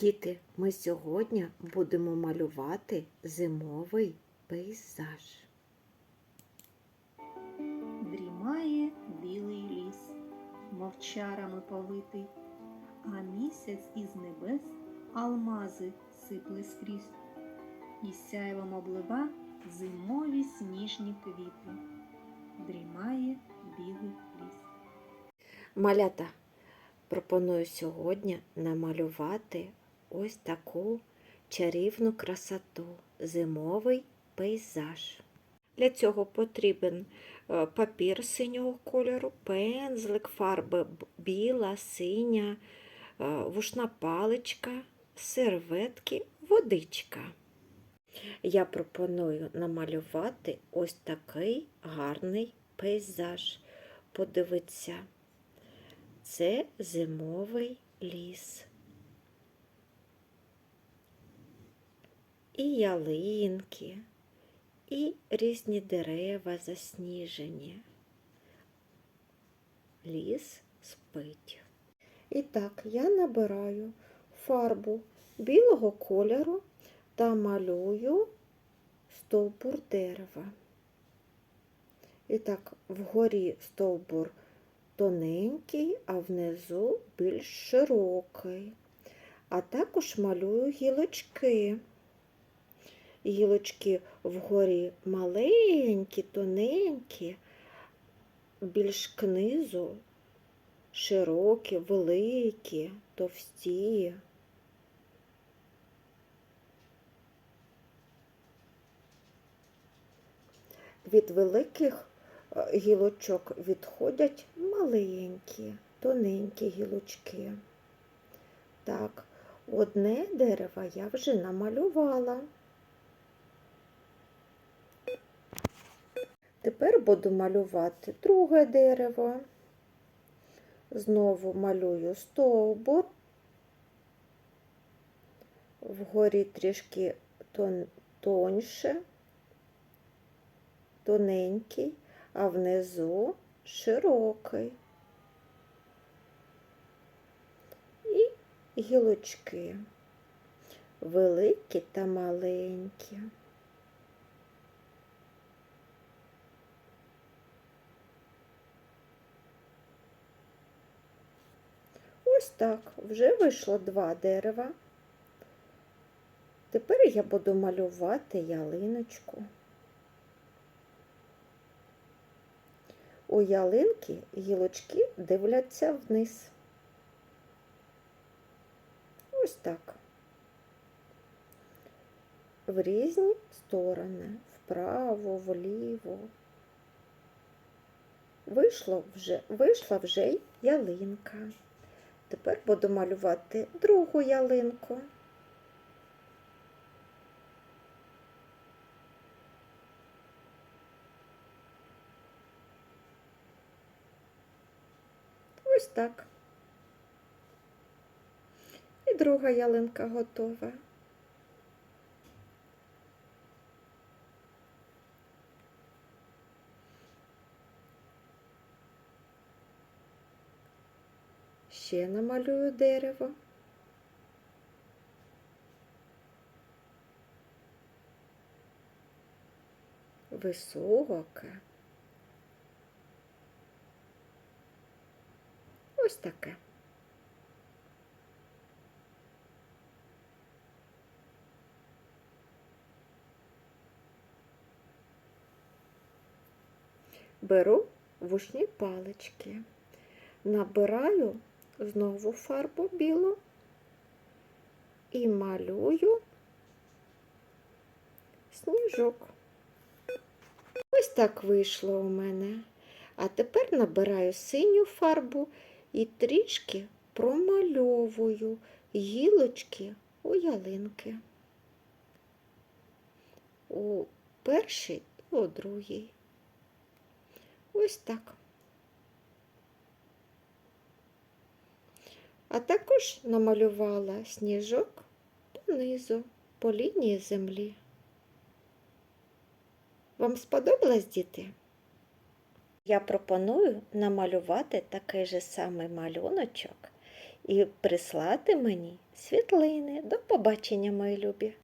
Діти, ми сьогодні будемо малювати зимовий пейзаж. Дрімає білий ліс, мовчарами повитий, а місяць із небес алмази сипле скрізь, і сяйвом облива зимові сніжні квіти. Дрімає білий ліс. Малята, пропоную сьогодні намалювати ось таку чарівну красоту зимовий пейзаж. Для цього потрібен е, папір синього кольору, пензлик, фарби біла, синя, е, вушна паличка, серветки, водичка. Я пропоную намалювати ось такий гарний пейзаж. Подивіться, це зимовий ліс. І ялинки, і різні дерева засніжені. Ліс спить. І так, я набираю фарбу білого кольору та малюю стовбур дерева. І так, вгорі стовбур тоненький, а внизу більш широкий. А також малюю гілочки. Гілочки вгорі маленькі, тоненькі, більш к низу широкі, великі, товсті. Від великих е, гілочок відходять маленькі, тоненькі гілочки. Так, одне дерево я вже намалювала. Тепер буду малювати друге дерево. Знову малюю стовбур. Вгорі трішки тон, тоньше, тоненький, а внизу широкий. І гілочки великі та маленькі. Ось так, вже вийшло два дерева. Тепер я буду малювати ялиночку. У ялинки гілочки дивляться вниз. Ось так. В різні сторони, вправо, вліво. Вийшло вже, вийшла вже ялинка. Тепер буду малювати другу ялинку. Ось так. І друга ялинка готова. Ще намалюю дерево. Високе. Ось таке. Беру вушні палички, набираю знову фарбу білу і малюю сніжок. Ось так вийшло у мене. А тепер набираю синю фарбу і трішки промальовую гілочки у ялинки. У першій і у другій. Ось так. А також намалювала сніжок понизу, по лінії землі. Вам сподобалось, діти? Я пропоную намалювати такий же самий малюночок і прислати мені світлини. До побачення, мої любі!